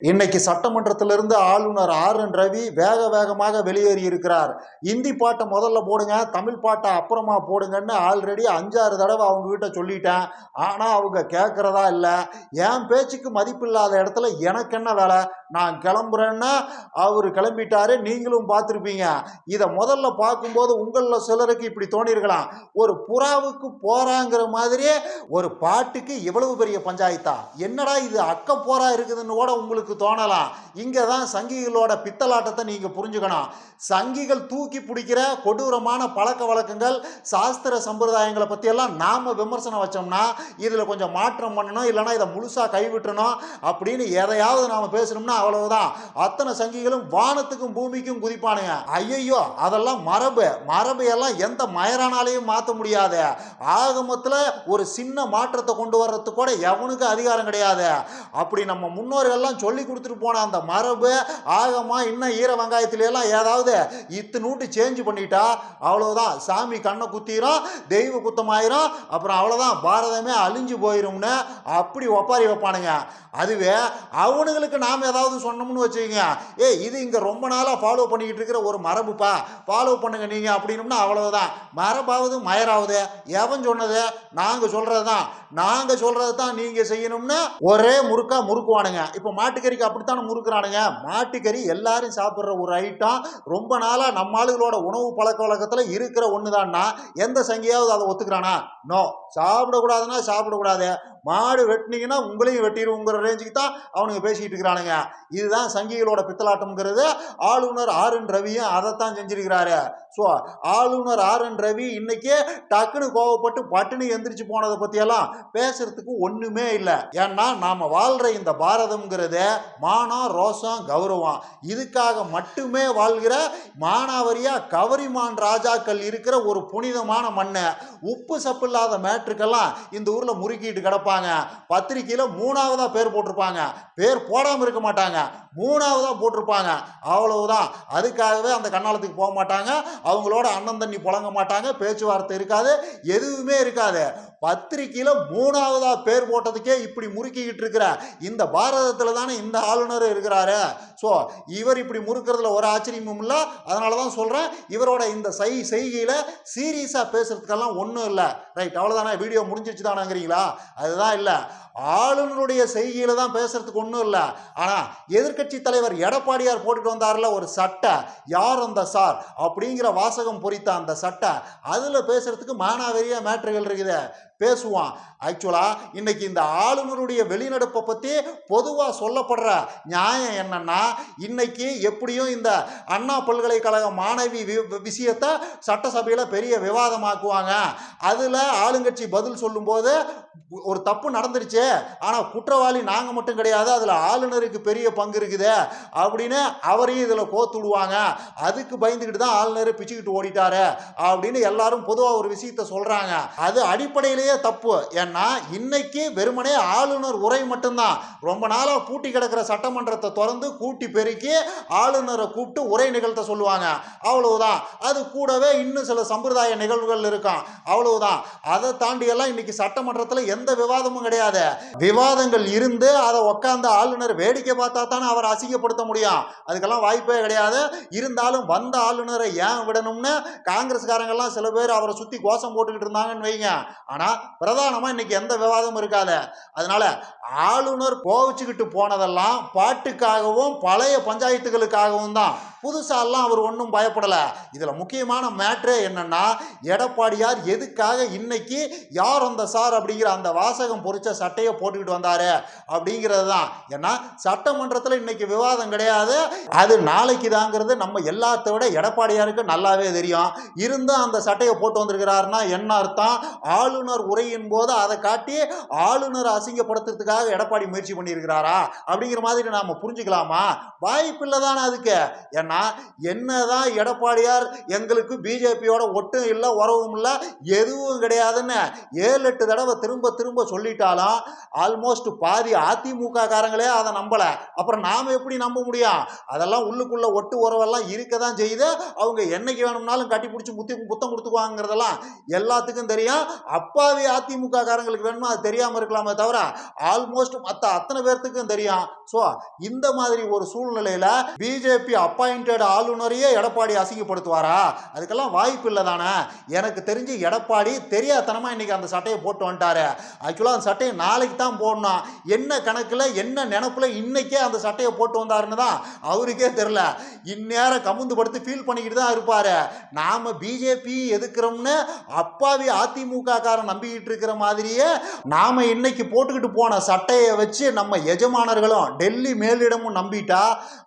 இன்னைக்கு சட்டமன்றத்திலிருந்து ஆளுநர் R N Ravi வேக வேகமாக வெளியேறி இருக்கிறார். இந்தி பாட்டை முதல்ல போடுங்க தமிழ் பாட்டை அப்புறமா போடுங்கன்னு ஆல்ரெடி அஞ்சாறு தடவை அவங்க கிட்ட சொல்லிட்டேன். ஆனால் அவங்க கேட்குறதா இல்லை. என் பேச்சுக்கு மதிப்பில்லாத இடத்துல எனக்கு என்ன வேலை? நான் கிளம்புறேன்னா அவர் கிளம்பிட்டாரு நீங்களும் பார்த்துருப்பீங்க. இதை முதல்ல பார்க்கும்போது உங்களில் சிலருக்கு இப்படி தோணியிருக்கலாம். ஒரு புறாவுக்கு போறாங்கிற மாதிரியே ஒரு பாட்டுக்கு இவ்வளவு பெரிய பஞ்சாயத்தா? என்னடா இது அக்க போரா இருக்குதுன்னு கூட உங்களுக்கு தோணலாம். இங்கே தான் சங்கிகளோட பித்தலாட்டத்தை நீங்கள் புரிஞ்சுக்கணும். சங்கிகள் தூக்கி பிடிக்கிற கொடூரமான பழக்க வழக்கங்கள் சாஸ்திர சம்பிரதாயங்களை பற்றியெல்லாம் நாம் விமர்சனம் வச்சோம்னா இதில் கொஞ்சம் மாற்றம் பண்ணணும் இல்லைன்னா இதை முழுசாக கைவிட்டணும் அப்படின்னு எதையாவது நாம் பேசணும்னா அவ்வளவுதான். அத்தனை சங்கிகளும் வானத்துக்கும் பூமிக்கும் குதிப்பானுங்க. ஐயையோ அதெல்லாம் மரபு. மரபு எல்லாம் எந்த மயரானாலையும் மாற்ற முடியாது. ஆகமத்தில் ஒரு சின்ன மாற்றத்தை கொண்டு வர்றதுக்கு கூட எவனுக்கு அதிகாரம் கிடையாது. அப்படி நம்ம முன்னோர்கள்லாம் சொல்லி கொடுத்துட்டு போன அந்த மரபு ஆகமா இன்னும் ஈர வெங்காயத்துல எல்லாம் ஏதாவது இத்து நூட்டு சேஞ்ச் பண்ணிட்டா அவ்வளவுதான். சாமி கண்ணை குத்திரும் தெய்வ குத்தமாயிரும் அப்புறம் அவ்வளவுதான். பாரதமே அழிஞ்சு போயிரும்னு அப்படி ஒப்பாரி வைப்பானுங்க. அதுவே அவனுங்களுக்கு நாம் ஏதாவது சொன்னோம்னு வச்சுக்கோங்க. ஏ இது இங்கே ரொம்ப நாளாக ஃபாலோ பண்ணிக்கிட்டு இருக்கிற ஒரு மரபுப்பா. ஃபாலோ பண்ணுங்க நீங்கள் அப்படின்னம்னா அவ்வளவுதான். மரபாவது மயராவது. எவன் சொன்னது? நாங்கள் சொல்கிறது தான் நாங்கள் சொல்கிறது தான் நீங்கள் செய்யணும்னு ஒரே முறுக்கா முறுக்குவானுங்க. இப்போ மாட்டுக்கு மாட்டுக்கறிக்கு அப்படித்தான் முறுக்குறானுங்க? மாட்டுக்கறி எல்லாரும் சாப்பிட்ற ஒரு ஐட்டம் ரொம்ப நாளாக நம்ம ஆளுகளோட உணவு பழக்க வழக்கத்தில் இருக்கிற ஒன்று தான்னா எந்த சங்கியாவது அதை ஒத்துக்கிறானா? நோ சாப்பிடக்கூடாதுன்னா சாப்பிடக்கூடாது. மாடு வெட்டினீங்கன்னா உங்களையும் வெட்டிடுவோங்கிற ரேஞ்சுக்கு தான் அவனுங்க பேசிக்கிட்டு இருக்கிறானுங்க. இதுதான் சங்கிகளோட பித்தலாட்டம்ங்கிறது. ஆளுநர் ஆர் என் ரவியும் அதைத்தான் செஞ்சிருக்கிறாரு. ஸோ ஆளுநர் ஆர் என் ரவி இன்னைக்கு டக்குன்னு கோவப்பட்டு பட்டுன்னு எந்திரிச்சு போனதை பற்றியெல்லாம் பேசுறதுக்கு ஒன்றுமே இல்லை. ஏன்னா நாம் வாழ்கிற இந்த பாரதம்ங்கிறது மானம் ரோசம் கௌரவம் இதுக்காக மட்டுமே வாழ்கிற மானாவரியா கவரிமான் ராஜாக்கள் இருக்கிற ஒரு புனிதமான மண்ணு உப்பு சப்பு இல்லாத மேட்ருக்கெல்லாம் இந்த ஊரில் முறுக்கிட்டு கிடப்பாங்க. பத்திரிக்கையில் மூணாவதாக பேர் போட்டிருப்பாங்க. பேர் போடாமல் இருக்க மாட்டாங்க. மூணாவதாக போட்டிருப்பாங்க. அவ்வளவுதான். அதுக்காகவே அந்த கண்ணாலத்துக்கு போக மாட்டாங்க. அவங்களோட அண்ணன் தண்ணி புழங்க மாட்டாங்க. பேச்சுவார்த்தை இருக்காது. எதுவுமே இருக்காது. பத்திரிக்கையில் மூணாவதா பேர் போட்டதுக்கே இப்படி முறுக்கிக்கிட்டு இருக்கிற இந்த பாரதத்தில் தானே இந்த ஆளுநர் இருக்கிறாரு. ஸோ இவர் இப்படி முறுக்கிறதுல ஒரு ஆச்சரியமும் இல்லை. அதனால தான் சொல்கிறேன் இவரோட இந்த செய் செய்கையில் சீரியஸாக பேசுறதுக்கெல்லாம் ஒன்றும் இல்லை. ரைட் அவ்வளோதானே வீடியோ முடிஞ்சிருச்சு தானாங்கிறீங்களா அதுதான் இல்லை. ஆளுநருடைய செய்கையில் தான் பேசுறதுக்கு ஒன்றும் இல்லை. ஆனால் எதிர்க்கட்சி தலைவர் எடப்பாடியார் போட்டுட்டு வந்தார்ல ஒரு சட்டை யார் அந்த சார்? அப்படிங்கிற வாசகம் பொறித்த அந்த சட்டை அதில் பேசுறதுக்கு மானாவரிய மேட்ருகள் இருக்குது. பேசுவான். ஆக்சுவலாக இன்னைக்கு இந்த ஆளுநருடைய வெளிநடப்பை பற்றி பொதுவாக சொல்லப்படுற நியாயம் என்னன்னா இன்னைக்கு எப்படியும் இந்த அண்ணா பல்கலைக்கழக மாணவி வி- விஷயத்தை சட்டசபையில் பெரிய விவாதமாக்குவாங்க. அதில் ஆளுங்கட்சி பதில் சொல்லும்போது ஒரு தப்பு நடந்துருச்சு. ஆனால் குற்றவாளி நாங்கள் மட்டும் கிடையாது அதில் ஆளுநருக்கு பெரிய பங்கு இருக்குது அப்படின்னு அவரையும் இதில் கோத்துடுவாங்க. அதுக்கு பயந்துக்கிட்டு தான் ஆளுநர் பிச்சுக்கிட்டு ஓடிட்டாரு அப்படின்னு எல்லாரும் பொதுவாக ஒரு விஷயத்த சொல்கிறாங்க அது அடிப்படையிலேயே தப்பு. ஏன்னா இன்னைக்கு வெறுமனே ஆளுநர் உரை மட்டும்தான். ரொம்ப நாளாக பூட்டி கிடக்கிற சட்டமன்றத்தை திறந்து கூட்டி பெருக்கி ஆளுநரை கூப்பிட்டு உரை நிகழ்த்த சொல்லுவாங்க. அவ்வளவுதான். அது கூடவே இன்னும் சில சம்பிரதாய நிகழ்வுகள் இருக்கும். அவ்வளவுதான். அதை தாண்டியெல்லாம் இன்னைக்கு சட்டமன்றத்தில் எந்த விவாதமும் கிடையாது. விவாதங்கள் இருந்து அதை உட்காந்து ஆளுநர் வேடிக்கை பார்த்தா தானே அவரை அசிங்கப்படுத்த முடியும். அதுக்கெல்லாம் வாய்ப்பே கிடையாது. இருந்தாலும் வந்த ஆளுநரை ஏன் விடணும்னு காங்கிரஸ்காரங்கெல்லாம் சில பேர் அவரை சுற்றி கோஷம் போட்டுக்கிட்டு இருந்தாங்கன்னு வைங்க. ஆனால் பிரதானமாக இன்னைக்கு எந்த விவாதமும் இருக்காது. அதனால ஆளுநர் கோவிச்சுக்கிட்டு போனதெல்லாம் பாட்டுக்காகவும் பழைய பஞ்சாயத்துகளுக்காகவும் தான். புதுசாலாம் அவர் ஒன்றும் பயப்படலை. இதில் முக்கியமான மேட்ரே என்னென்னா எடப்பாடியார் எதுக்காக இன்னைக்கு யார் அந்த சார் அப்படிங்கிற அந்த வாசகம் பொறிச்ச சட்டையை போட்டுக்கிட்டு வந்தாரு அப்படிங்கிறது தான். ஏன்னா சட்டமன்றத்தில் இன்னைக்கு விவாதம் கிடையாது. அது நாளைக்கு தாங்கிறது நம்ம எல்லாத்த விட எடப்பாடியாருக்கு நல்லாவே தெரியும். இருந்தும் அந்த சட்டையை போட்டு வந்திருக்கிறாருன்னா என்ன அர்த்தம்? ஆளுநர் உரையின் போது அதை காட்டி ஆளுநர் அசிங்கப்படுத்துறதுக்காக எடப்பாடி முயற்சி பண்ணியிருக்கிறாரா? அப்படிங்கிற மாதிரி நாம் புரிஞ்சுக்கலாமா? வாய்ப்பில்லை தானே அதுக்கு. ஏன்னா என்னதான் எடப்பாடியார் எங்களுக்கு பிஜேபியோட ஒட்டும் இல்லை உறவும் இல்லை எதுவும் கிடையாதுன்னு ஏழு எட்டு தடவை திரும்ப திரும்ப சொல்லிட்டாலும் ஆல்மோஸ்ட் பாதி அதிமுக காரங்களே அதை நம்பலை. அப்புறம் நாம் எப்படி நம்ப முடியும்? அதெல்லாம் உள்ளுக்குள்ள ஒட்டு உறவெல்லாம் இருக்க தான் செய்யுது. அவங்க என்னைக்கு வேணும்னாலும் கட்டி பிடிச்சி முத்தி புத்தம் கொடுத்துக்குவாங்கிறதெல்லாம் எல்லாத்துக்கும் தெரியும். அப்பாவி அதிமுக காரங்களுக்கு வேணுமா அது தெரியாமல் இருக்கலாமே தவிர ஆல் ஆல்மோஸ்ட் மற்ற அத்தனை பேர்த்துக்கும் தெரியும். ஸோ இந்த மாதிரி ஒரு சூழ்நிலையில பிஜேபி அப்பாயிண்டட் ஆளுநரையே எடப்பாடி அசிங்கப்படுத்துவாரா? அதுக்கெல்லாம் வாய்ப்பு இல்லை தானே? எனக்கு தெரிஞ்சு எடப்பாடி தெரியாதனமாக இன்னைக்கு அந்த சட்டையை போட்டு வந்துட்டாரு. ஆக்சுவலாக அந்த சட்டையை நாளைக்கு தான் போடணும். என்ன கணக்கில் என்ன நினப்பில் இன்றைக்கே அந்த சட்டையை போட்டு வந்தாருன்னு தான் அவருக்கே தெரில. இந்நேரம் கமுந்து படுத்து ஃபீல் பண்ணிக்கிட்டு தான் இருப்பார். நாம பிஜேபி எதுக்குறோம்னு அப்பாவி அதிமுக காரன் நம்பிக்கிட்டு இருக்கிற மாதிரியே நாம இன்னைக்கு போட்டுக்கிட்டு போன சட்டையை வச்சு நம்ம எஜமானர்களும் டெல்லி மேலிடமும் நம்பிட்டா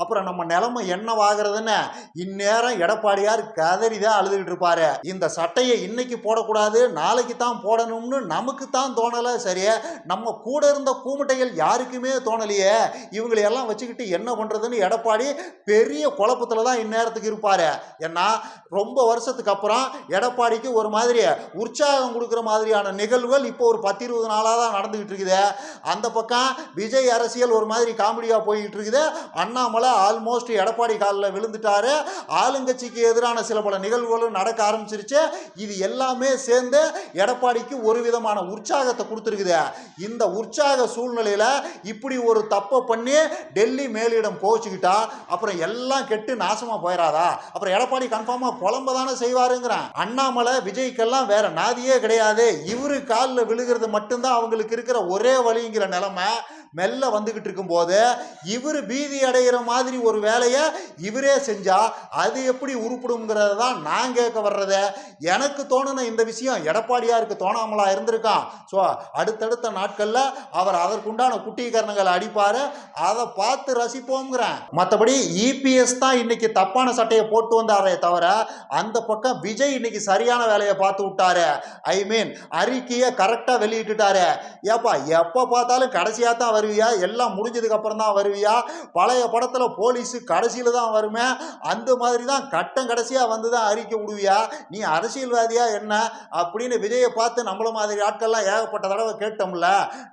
அப்புறம் நம்ம நிலைமை என்னவாகிறதுன்னு இந்நேரம் எடப்பாடியார் கதறி தான் அழுதுகிட்டு இருப்பாரு. இந்த சட்டையை இன்னைக்கு போடக்கூடாது நாளைக்கு தான் போடணும்னு நமக்கு தான் தோணலை. சரி நம்ம கூட இருந்த கூமுட்டைகள் யாருக்குமே தோணலையே. இவங்களை எல்லாம் வச்சுக்கிட்டு என்ன பண்ணுறதுன்னு எடப்பாடி பெரிய குழப்பத்தில் தான் இந்நேரத்துக்கு இருப்பார். ஏன்னா ரொம்ப வருஷத்துக்கு அப்புறம் எடப்பாடிக்கு ஒரு மாதிரி உற்சாகம் கொடுக்குற மாதிரியான நிகழ்வுகள் இப்போ ஒரு பத்து இருபது நாளாக தான் நடந்துக்கிட்டு இருக்குது. அந்த பக்கம் விஜய் அரசியல் ஒரு மாதிரி காமெடியாக போய்கிட்டு இருக்குது அண்ணாமலை ஆல்மோஸ்ட் எடப்பாடி காலில் விழுந்துட்டாரு. ஆளுங்கட்சிக்கு எதிரான சில பல நிகழ்வுகளும் நடக்க ஆரம்பிச்சிருச்சு. இது எல்லாமே சேர்ந்து எடப்பாடிக்கு ஒரு விதமான உற்சாகத்தை கொடுத்துருக்குது. இந்த உற்சாக சூழ்நிலையில் இப்படி ஒரு தப்பை பண்ணி டெல்லி மேலிடம் கோச்சுக்கிட்டா அப்புறம் எல்லாம் கெட்டு நாசமாக போயிடாதா அப்புறம் எடப்பாடி கன்ஃபார்மாக புலம்ப தானே செய்வாருங்கிறேன். அண்ணாமலை விஜய்க்கெல்லாம் வேற நாதியே கிடையாது. இவரு காலில் விழுகிறது மட்டும்தான் அவங்களுக்கு இருக்கிற ஒரே வழிங்கிற நிலமை மெல்ல வந்துகிட்டு இருக்கும்போது இவர் பீதி அடைகிற மாதிரி ஒரு வேலையை இவரே செஞ்சா அது எப்படி உருப்பிடுங்கிறத தான் நான் கேட்க வர்றத. எனக்கு தோணுன இந்த விஷயம் எடப்பாடியாருக்கு தோணாமலா இருந்திருக்கான் ஸோ அடுத்தடுத்த நாட்களில் அவர் அதற்குண்டான குட்டீகரணங்களை அடிப்பார். அதை பார்த்து ரசிப்போங்கிறேன் மற்றபடி இபிஎஸ் தான் இன்னைக்கு தப்பான சட்டையை போட்டு வந்தாரே தவிர அந்த பக்கம் விஜய் இன்னைக்கு சரியான வேலையை பார்த்து விட்டாரு. ஐ மீன் அறிக்கையை கரெக்டாக வெளியிட்டுட்டாரு. ஏப்பா எப்போ பார்த்தாலும் கடைசியாக தான் வருவியா? எல்லாம் முடிஞ்சதுக்கு அப்புறம் தான் வருவியா? பழைய படத்தில் போலீஸு கடைசியில் தான் வருமே. அந்த மாதிரி தான் கட்டம் கடைசியாக வந்து தான் அறிக்கை விடுவியா? நீ அரசியல்வாதியா என்ன? அப்படின்னு விஜயை பார்த்து நம்மள மாதிரி ஆட்கள்லாம் ஏகப்பட்ட தடவை கேட்டோம்ல.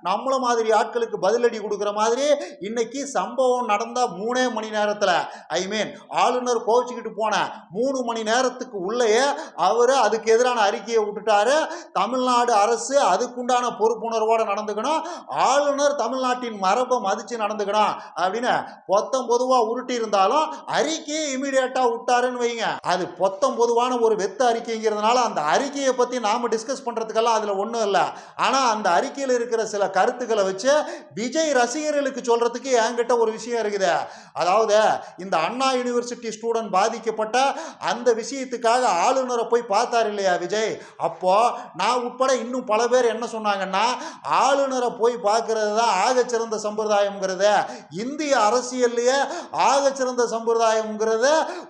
நம்மள மாதிரி ஆட்களுக்கு பதிலடி கொடுக்குற மாதிரி இன்னைக்கு சம்பவம் நடந்த மூணே மணி நேரத்தில். ஐ மீன் ஆளுநர் கோவிச்சுக்கிட்டு போன மூணு மணி நேரத்துக்கு உள்ளேயே அவர் அதுக்கு எதிரான அறிக்கையை விட்டுட்டாரு. தமிழ்நாடு அரசு அதுக்குண்டான பொறுப்புணர்வோடு நடந்துக்கணும். ஆளுநர் தமிழ்நாட்டின் மரபை மதித்து நடந்துக்கணும் அப்படின்னு பொத்தம் பொதுவாக உருட்டி இருந்தாலும் அறிக்கையை இமீடியட்டாக விட்டாருன்னு வைங்க. அது பொத்தம் பொதுவான ஒரு வெத்த அறிக்கைங்கிறதுனால அந்த அறிக்கையை பற்றி நாம் டிஸ்கஸ் பண்ணுறதுக்கெல்லாம் அதில் ஒன்றும் இல்லை. ஆனால் அந்த அறிக்கையில் இருக்கிற சில கருத்துக்களை வச்சு விஜய் ரசிகர்களுக்கு சொல்கிறதுக்கு என்கிட்ட ஒரு விஷயம் இருக்குது. அதாவது இந்த அண்ணா யூனிவர்சிட்டி ஸ்டூடெண்ட் பாதிக்கப்பட்ட அந்த விஷயத்துக்காக ஆளுநரை போய் பார்த்தார் இல்லையா விஜய்? அப்போ நான் உட்பட இன்னும் பல பேர் என்ன சொன்னாங்கன்னா ஆளுநரை போய் பார்க்கறது தான் ஆகச்சிறந்த சம்பிரதாயம்ங்கிறத இந்திய அரசியல்லையே ஆகச்சிறந்த சம்பிரதாயம்ங்கிறத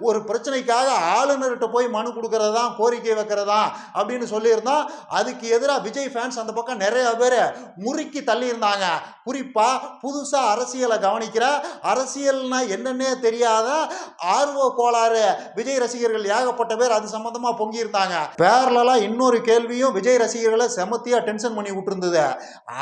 ஒரு பிரச்சனைக்காக ஆளுநர்கிட்ட போய் மனு கொடுக்கறது தான் கோரிக்கை வைக்கிறதா அப்படின்னு சொல்லியிருந்தோம் அதுக்கு எதிராக விஜய் ஃபேன்ஸ் அந்த பக்கம் நிறைய பேர் முறுக்கி தள்ளியிருந்தாங்க. குறிப்பாக புதுசாக அரசியலை கவனிக்கிற அரசியல்னா என்னன்னே தெரியாத ஆர்வ கோளாறு விஜய் ரசிகர்கள் ஏகப்பட்ட பேர் அது சம்மந்தமாக பொங்கியிருந்தாங்க. பேரலாம் இன்னொரு கேள்வியும் விஜய் ரசிகர்களை செமத்தியா டென்ஷன் பண்ணி விட்டுருந்தது.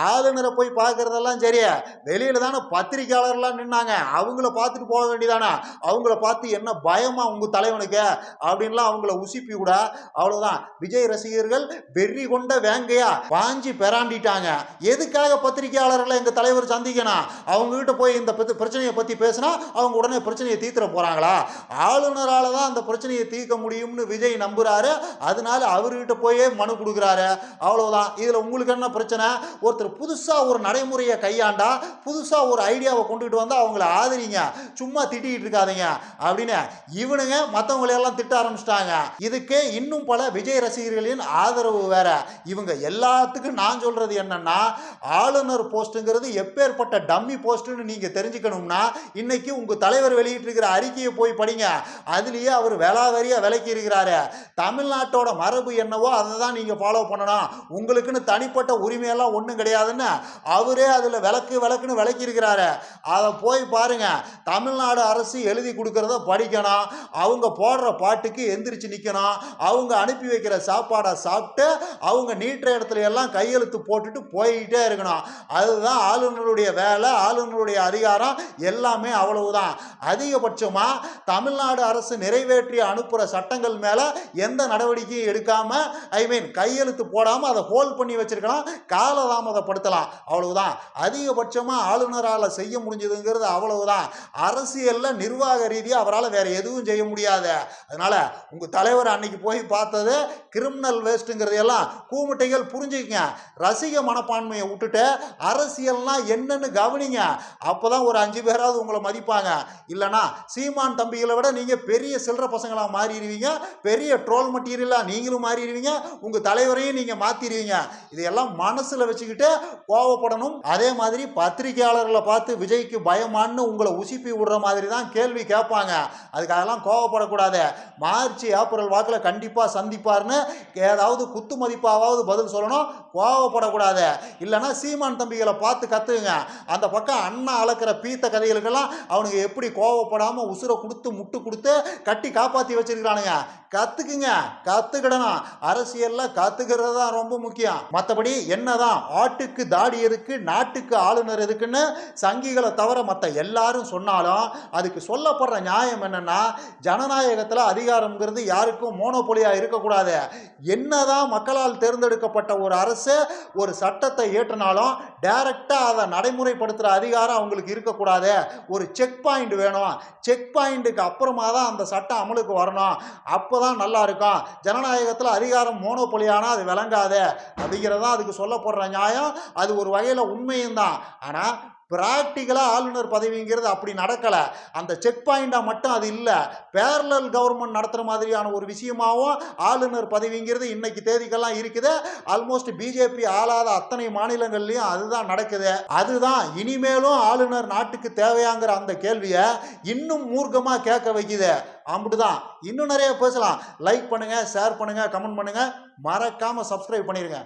ஆளுநரை போய் பார்க்கறதெல்லாம் சரி வெளியில தானே பத்திரிகையாளர்லாம் நின்னாங்க. அவங்கள பார்த்துட்டு போக வேண்டியதானே? அவங்கள பார்த்து என்ன பயமா உங்க தலைவனுக்கு? அப்படின்லாம் அவங்கள உசிப்பி கூட அவ்வளவுதான். விஜய் ரசிகர்கள் வெறி கொண்ட வேங்கையா வாஞ்சி பெறாண்டிட்டாங்க எதுக்காக பத்திரிகையாளர்களை எங்க தலைவர் சந்திக்கணும்? அவங்க கிட்ட போய் இந்த பிரச்சனையை பத்தி பேசினா அவங்க உடனே பிரச்சனையை தீர்த்துற போறாங்களா? ஆளுநரால தான் அந்த பிரச்சனையை தீர்க்க முடியும்னு விஜய் நம்புறாரு. அதனால அவர்கிட்ட போயே மனு கொடுக்குறாரு. அவ்வளவுதான். இதுல உங்களுக்கு என்ன பிரச்சனை? ஒருத்தர் புதுசா ஒரு நடைமுறையை கையாண்டு புதுசா ஒரு ஐடியாவை கொண்டுகிட்டு வந்தா அவங்கள ஆதரிங்க சும்மா திட்டிகிட்டு இருக்காதீங்க அப்படின்னு இவனுங்க மற்றவங்களையெல்லாம் திட்ட ஆரம்பிச்சிட்டாங்க. இதுக்கு இன்னும் பல விஜய் ரசிகர்களின் ஆதரவு வேற. இவங்க எல்லாத்துக்கும் நான் சொல்றது என்னன்னா ஆளுநர் போஸ்ட்டுங்கிறது எப்பேற்பட்ட டம்மி போஸ்ட்னு நீங்க தெரிஞ்சுக்கணும்னா இன்னைக்கு உங்க தலைவர் வெளியிட்டிருக்கிற அறிக்கையை போய் படிங்க. அதுலயே அவர் வேளாவரியாக விலக்கி இருக்கிறாரு. தமிழ்நாட்டோட மரபு என்னவோ அதை தான் நீங்க ஃபாலோ பண்ணணும். உங்களுக்குன்னு தனிப்பட்ட உரிமையெல்லாம் ஒன்றும் கிடையாதுன்னு அவரே அதில் விளக்கு விளக்குன்னு விளக்கி இருக்கிறாரு அதை போய் பாருங்க. தமிழ்நாடு அரசு எழுதி கொடுக்கறத படிக்கணும். அவங்க போடுற பாட்டுக்கு எந்திரிச்சு நிற்கணும் அவங்க அனுப்பி வைக்கிற சாப்பாடை சாப்பிட்டு அவங்க நீட்டுற இடத்துல எல்லாம் கையெழுத்து போட்டுட்டு போய்கிட்டே இருக்கணும். அதுதான் ஆளுநருடைய வேலை ஆளுநருடைய அதிகாரம். எல்லாமே அவ்வளவுதான். அதிகபட்சமாக தமிழ்நாடு அரசு நிறைவேற்றி அனுப்புகிற சட்டங்கள் மேலே எந்த நடவடிக்கையும் எடுக்காம ஐ மீன் கையெழுத்து போடாமல் அதை ஹோல்ட் பண்ணி வச்சிருக்கலாம். காலதாமதப்படுத்தலாம். அவ்வளவுதான். அதிக அதிகபட்சமாக ஆளுநரால் செய்ய முடிஞ்சதுங்கிறது அவ்வளவுதான். அரசியலில் நிர்வாக ரீதியாக அவரால் வேற எதுவும் செய்ய முடியாது. அதனால உங்கள் தலைவர் அன்னைக்கு போய் பார்த்தது கிரிமினல் வேஸ்ட்டுங்கிறதையெல்லாம் கூமுட்டைகள் புரிஞ்சுக்கங்க. ரசிக மனப்பான்மையை விட்டுட்டு அரசியல்னால் என்னன்னு கவனிங்க. அப்போதான் ஒரு அஞ்சு பேராவது உங்களை மதிப்பாங்க. இல்லைனா சீமான் தம்பிகளை விட நீங்கள் பெரிய சில்லற பசங்களாக மாறிடுவீங்க. பெரிய ட்ரோல் மெட்டீரியலாக நீங்களும் மாறிடுவீங்க. உங்கள் தலைவரையும் நீங்கள் மாற்றிடுவீங்க இதையெல்லாம் மனசில் வச்சுக்கிட்டு கோவப்படணும். அதே மாதிரி பத்திரிகையாளர்களை பார்த்து விஜய்க்கு பயமான்னு உங்களை உசிப்பி விடுற மாதிரி தான் கேள்வி கேட்பாங்க. அதுக்காகலாம் கோவப்படக்கூடாது. மார்ச் ஏப்ரல் வாக்கில் கண்டிப்பாக சந்திப்பார்னு ஏதாவது குத்து மதிப்பாவது பதில் சொல்லணும். கோவப்படக்கூடாது. இல்லைன்னா சீமான் தம்பிகளை பார்த்து கற்றுக்குங்க அந்த பக்கம் அண்ணா அளக்கிற பீத்த கதைகளுக்கெல்லாம் அவனுங்க எப்படி கோவப்படாமல் உசுரை கொடுத்து முட்டு கொடுத்து கட்டி காப்பாற்றி வச்சிருக்கிறானுங்க. கற்றுக்குங்க கற்றுக்கிடணும் அரசியலில் கற்றுக்கிறது தான் ரொம்ப முக்கியம். மற்றபடி என்னதான் ஆட்டுக்கு தாடி இருக்கு நாட்டுக்கு ஆளுநர் எதுக்குன்னு? சங்கிகளை தவிர மற்ற எல்லாரும் சொன்னாலும் அதுக்கு சொல்லப்படுற நியாயம் என்னன்னா ஜனநாயகத்தில் அதிகாரம்ங்கிறது யாருக்கும் மோனோபொலியாக இருக்கக்கூடாது. என்னதான் மக்களால் தேர்ந்தெடுக்கப்பட்ட ஒரு அரசு ஒரு சட்டத்தை ஏற்றினாலும் டைரக்டாக அதை நடைமுறைப்படுத்துகிற அதிகாரம் அவங்களுக்கு இருக்கக்கூடாது. ஒரு செக் பாயிண்ட் வேணும். செக் பாயிண்ட்டுக்கு அப்புறமா தான் அந்த சட்டம் அமலுக்கு வரணும். அப்போ தான் நல்லா இருக்கும். ஜனநாயகத்தில் அதிகாரம் மோனோபொலியானால் அது விளங்காது. அப்படிங்கிறதான் அதுக்கு சொல்லப்படுற நியாயம். அது ஒரு வகையில் உண்மையும் தான். ஆனால் ப்ராக்டிக்கலாக ஆளுநர் பதவிங்கிறது அப்படி நடக்கலை. அந்த செக் பாயிண்டாக மட்டும் அது இல்லை. பேரலல் கவர்மெண்ட் நடத்துகிற மாதிரியான ஒரு விஷயமாகவும் ஆளுநர் பதவிங்கிறது இன்னைக்கு தேதிக்கெல்லாம் இருக்குது. ஆல்மோஸ்ட் பிஜேபி ஆளாத அத்தனை மாநிலங்கள்லையும் அதுதான் நடக்குது. அதுதான் இனிமேலும் ஆளுநர் நாட்டுக்கு தேவையாங்கிற அந்த கேள்வியை இன்னும் மூர்க்கமாக கேட்க வைக்குது. அப்படிதான். இன்னும் நிறைய பேசலாம். லைக் பண்ணுங்கள் ஷேர் பண்ணுங்கள் கமெண்ட் பண்ணுங்கள் மறக்காமல் சப்ஸ்கிரைப் பண்ணிடுங்க